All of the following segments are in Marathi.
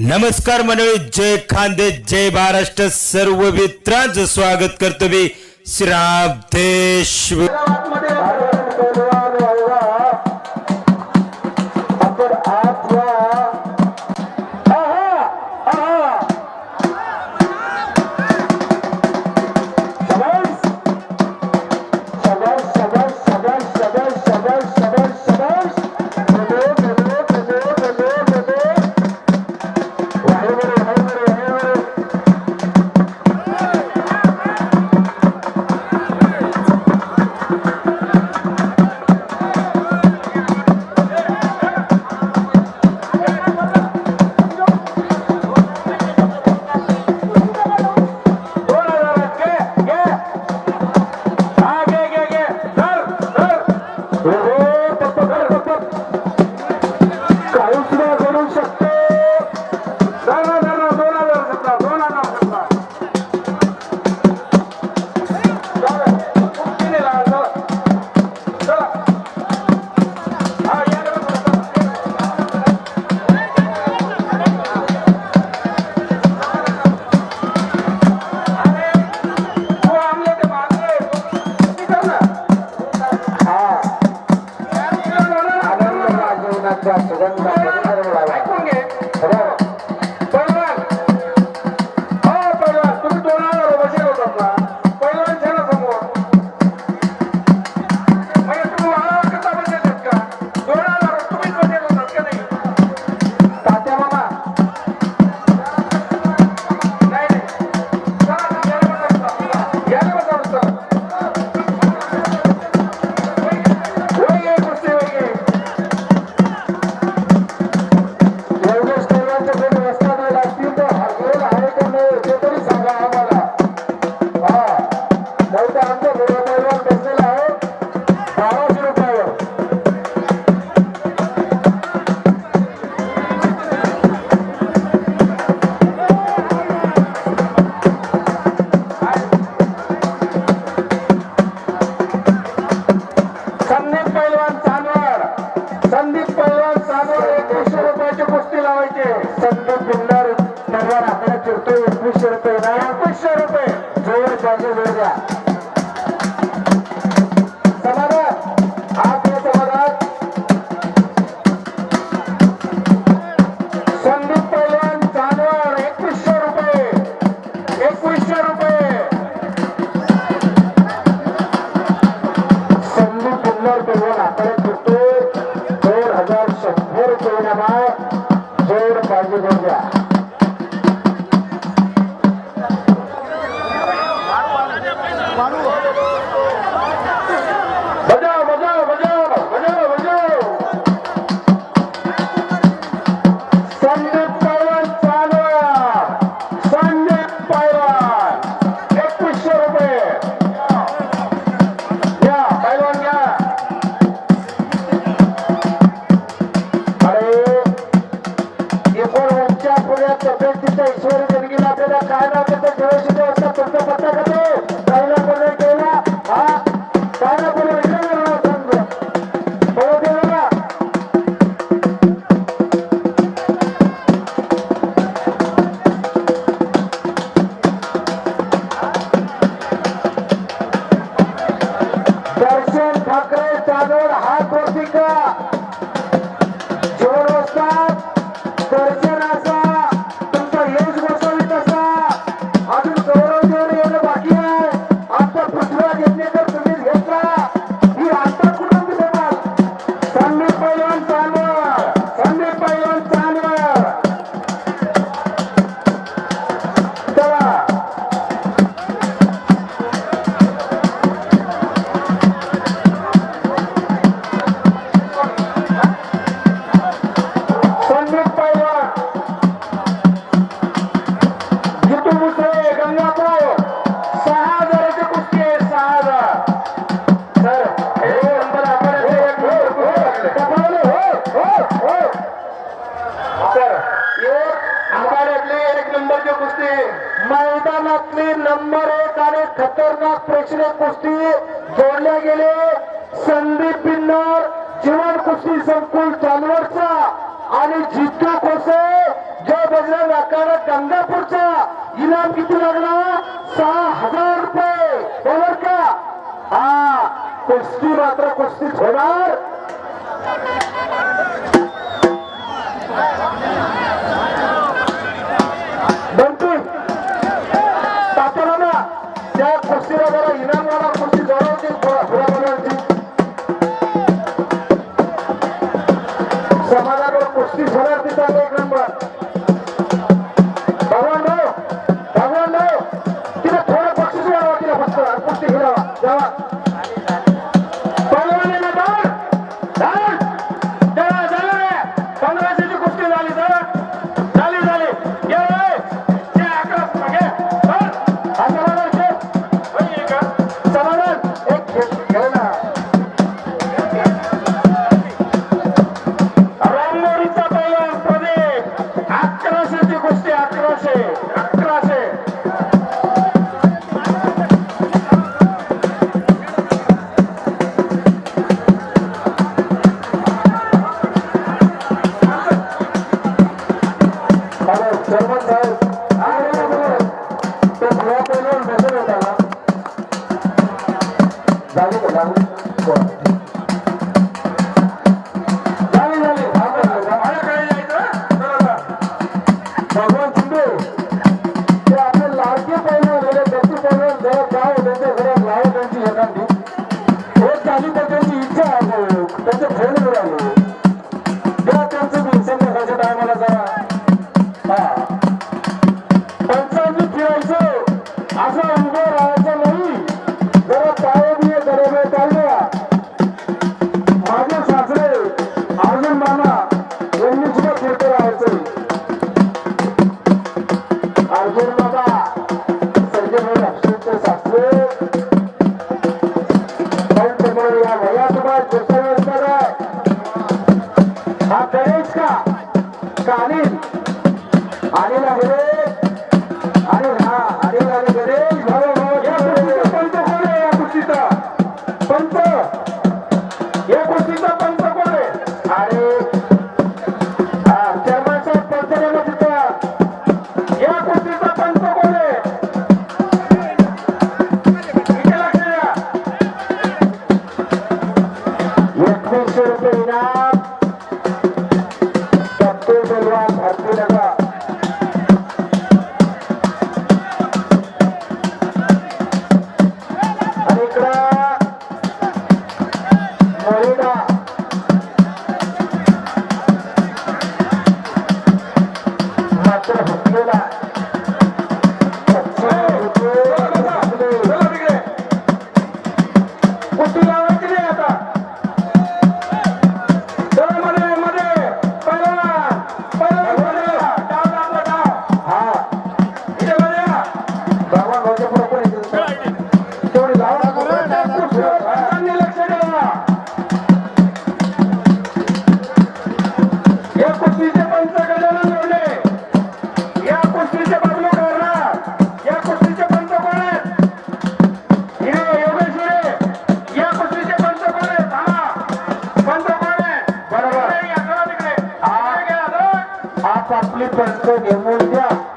नमस्कार मंडळी जय खांदे जय महाराष्ट्र सर्व मित्रांचं स्वागत करतो मी श्राद्धेश्वर प्रेक्षणीय कुस्ती जोडल्या गेले. संदीप पिन्नर जीवन कुस्ती संकुल चालवडचा आणि जितू कोसे जय बजरंग आकार गंगापूरचा. इनाम किती लागला? सहा हजार रुपये. बरोबर का? हा कुस्ती मात्र कुस्ती होणार সমাজ কোশ্চিন সরার পিতা হয়েছে Thank. 对吧战特别目标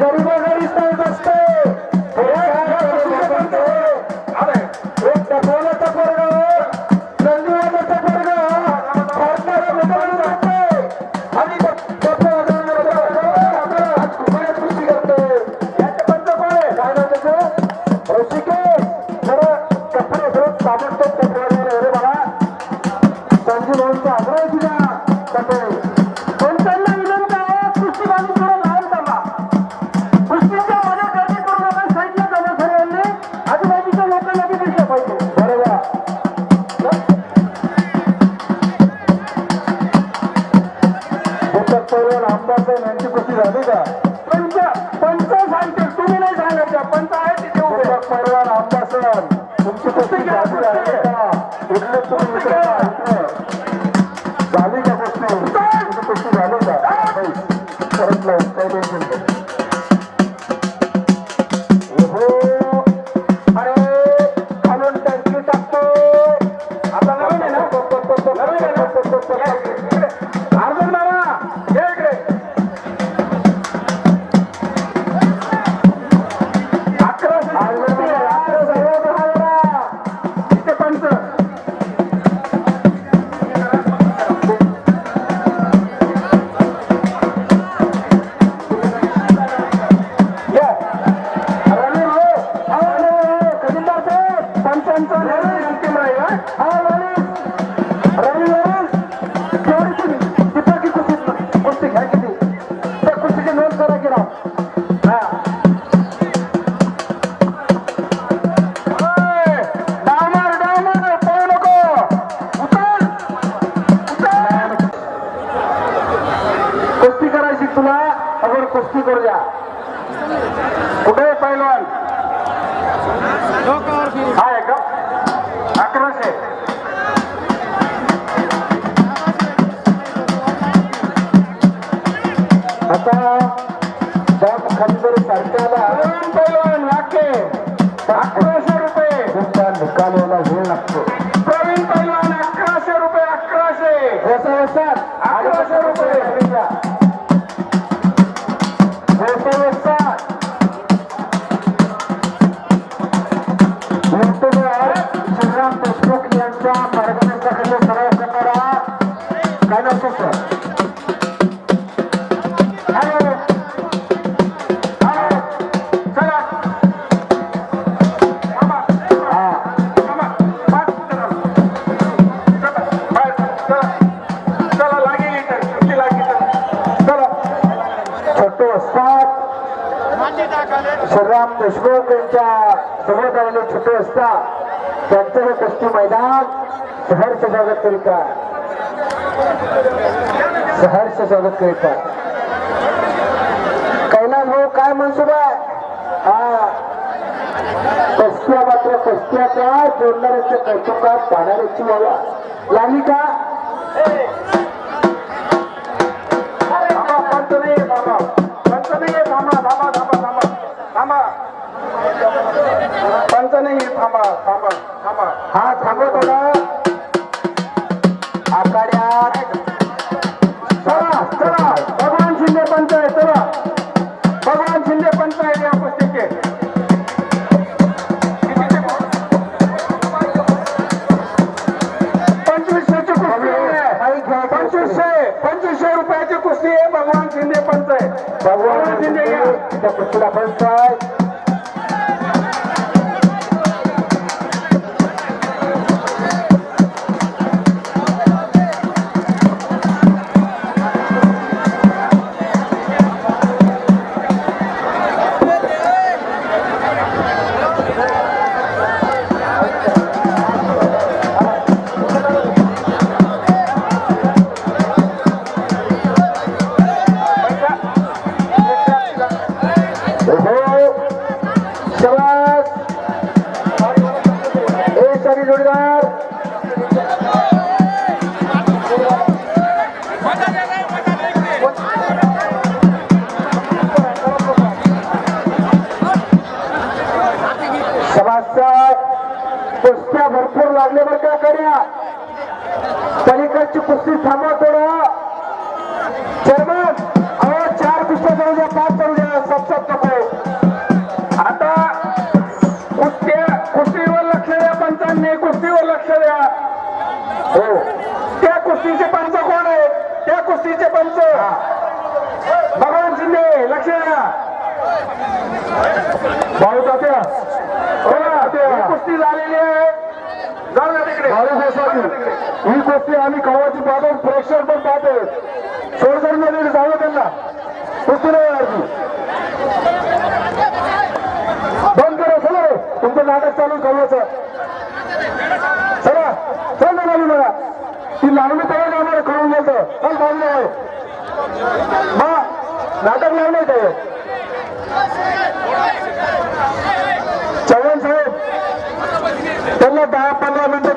গরিব গরিব అంటే మంచి या कुठे पैलवान? सहर्ष स्वागत करीता. सहर्ष स्वागत करीता. कैलास भाऊ काय मनसुबा? हा. कसल्या मात्र कसल्याचा जोडणाऱ्याच्या कौतुकात पाहणाऱ्याची मला. लागली का? पंच थांबा. थांबा थांबा हा थांबा थोडा right, he got the shit up her side. लागले बरं का कड्या पलीकडची कुस्ती थांबवा चेअरमन अहो चार कुस्त्या करू द्या पाच करू द्या सपसप नको. आता कुस्त्या कुस्तीवर लक्ष द्या पंचांनी कुस्तीवर लक्ष द्या. हो. त्या कुस्तीचे पंच कोण आहे त्या कुस्तीचे पंच. भगवान शिंदे लक्ष द्या. भाऊ तात्या. हो, कुस्ती झालेली आहे. ही कुस्ती आम्ही कवाची पाहतो प्रेक्षक पण पाहतो सोडकरमध्ये जाऊ त्यांना. कुस्ती नाही बंद करा चला. तुमचं नाटक चालू कवाचं चला. चल ना बाजू मला ती लावणी तयार आम्हाला करून देतं चल बाजूला आहे. हा नाटक लावलंय ते चव्हाण साहेब त्यांना दहा पंधरा मिनिटं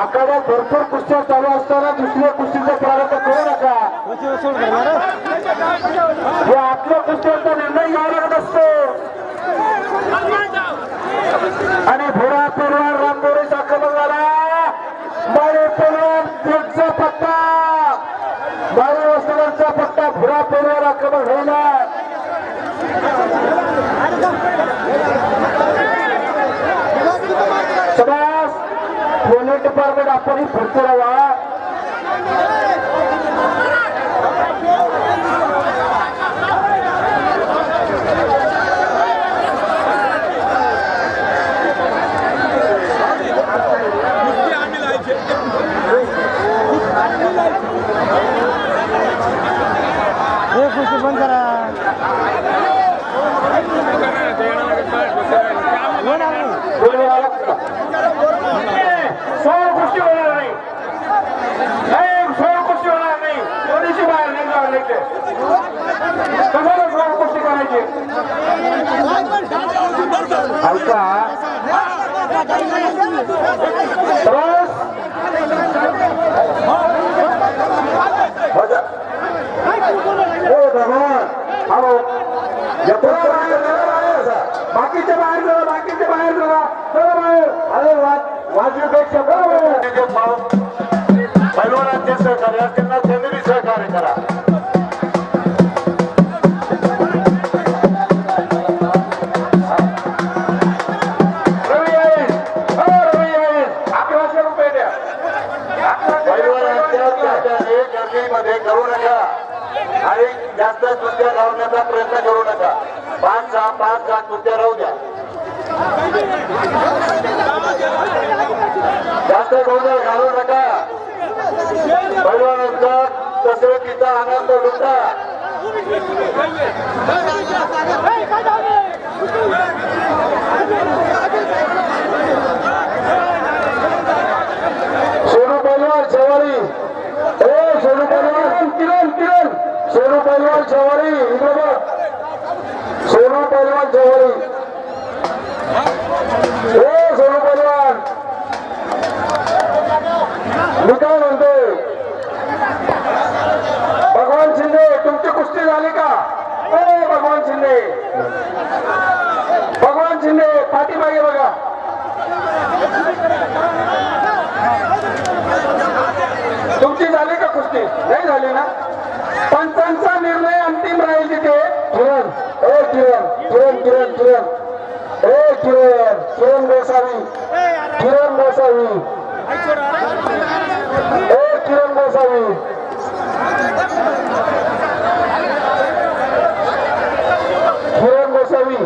आखाड्यात भरपूर कुस्त्या चालू असताना दुसऱ्या कुस्तीचा प्रारंभ करू नका. सोड हे आपल्या कुस्त्यांचा निर्णय घ्यावा लागत असतो. आणि भोरा परिवार रामबोरीचा आक्रमण झाला माळे परिवार त्यांचा पत्ता माळे वस्त्रांचा पत्ता भोरा परिवार आक्रमण झाला सभा Department of Police, Sarawak. बाहेर? बाकीचे बाहेर जा बाकीचे बाहेर जा बाहेर अरे वाद वाजवीपेक्षा बरोबर पैलवानांचे सहकार्य त्यांना सेंद्रिय सहकार्य करा जास्त कृत्या लावण्याचा प्रयत्न करू नका पाच सहा पाच सहा कृत्या राहू द्या जास्त गोंधळ घालू नका परिवारांचा कसरतीचा आनंद लुटा सोनू पैलवान शेवारी ए सोनू पैलवान किरण किरण सोनू पैलवान जवारी सोनू पैलवान जवारी हो सोनू पैलवान. मी काय म्हणतो भगवान शिंदे तुमची कुस्ती झाली का? ए भगवान शिंदे. भगवान शिंदे पाठीमागे बघा. तुमची झाली का कुस्ती? नाही झाली ना? पंचांचा निर्णय अंतिम राहील तिथे. किरण. ए किरण. किरण किरण किरण. ए किरण. किरण गोसावी. किरण गोसावी. ए किरण गोसावी. किरण गोसावी.